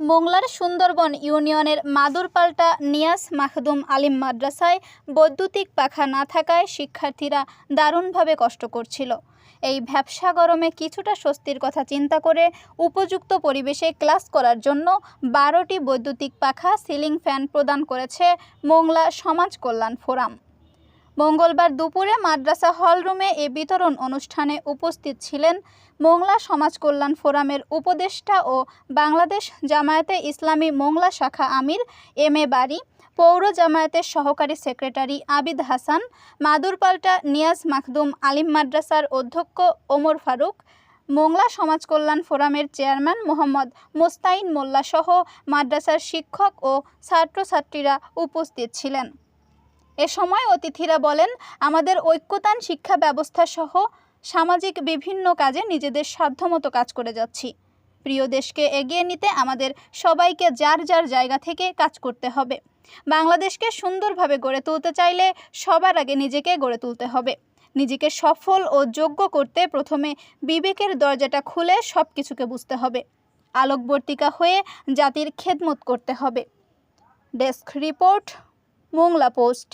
মোংলার সুন্দরবন ইউনিয়নের মাদুরপাল্টা নিয়াস মাখদুম আলিম মাদ্রাসায় বৈদ্যুতিক পাখা না থাকায় শিক্ষার্থীরা দারুণভাবে কষ্ট করছিল। এই ভ্যাবসা গরমে কিছুটা স্বস্তির কথা চিন্তা করে উপযুক্ত পরিবেশে ক্লাস করার জন্য বারোটি বৈদ্যুতিক পাখা সিলিং ফ্যান প্রদান করেছে মোংলা সমাজ কল্যাণ ফোরাম। মঙ্গলবার দুপুরে মাদ্রাসা হলরুমে এ বিতরণ অনুষ্ঠানে উপস্থিত ছিলেন মোংলা সমাজ কল্যাণ ফোরামের উপদেষ্টা ও বাংলাদেশ জামায়াতে ইসলামী মোংলা শাখা আমির এম এ বারি, পৌর জামায়াতের সহকারী সেক্রেটারি আবিদ হাসান মাদুরপাল্টা নিয়াজ মাখদুম আলিম মাদ্রাসার অধ্যক্ষ ওমর ফারুক, মোংলা সমাজ কল্যাণ ফোরামের চেয়ারম্যান মোহাম্মদ মোস্তাইন মোল্লা সহ মাদ্রাসার শিক্ষক ও ছাত্রছাত্রীরা উপস্থিত ছিলেন। এ সময় অতিথিরা বলেন, আমাদের ঐক্যতান শিক্ষা ব্যবস্থা সহ সামাজিক বিভিন্ন কাজে নিজেদের সাধ্যমতো কাজ করে যাচ্ছি। প্রিয় দেশকে এগিয়ে নিতে আমাদের সবাইকে যার যার জায়গা থেকে কাজ করতে হবে। বাংলাদেশকে সুন্দরভাবে গড়ে তুলতে চাইলে সবার আগে নিজেকে গড়ে তুলতে হবে। নিজেকে সফল ও যোগ্য করতে প্রথমে বিবেকের দরজাটা খুলে সব কিছুকে বুঝতে হবে। আলোকবর্তিকা হয়ে জাতির খেদমত করতে হবে। Desk report, Mongla post.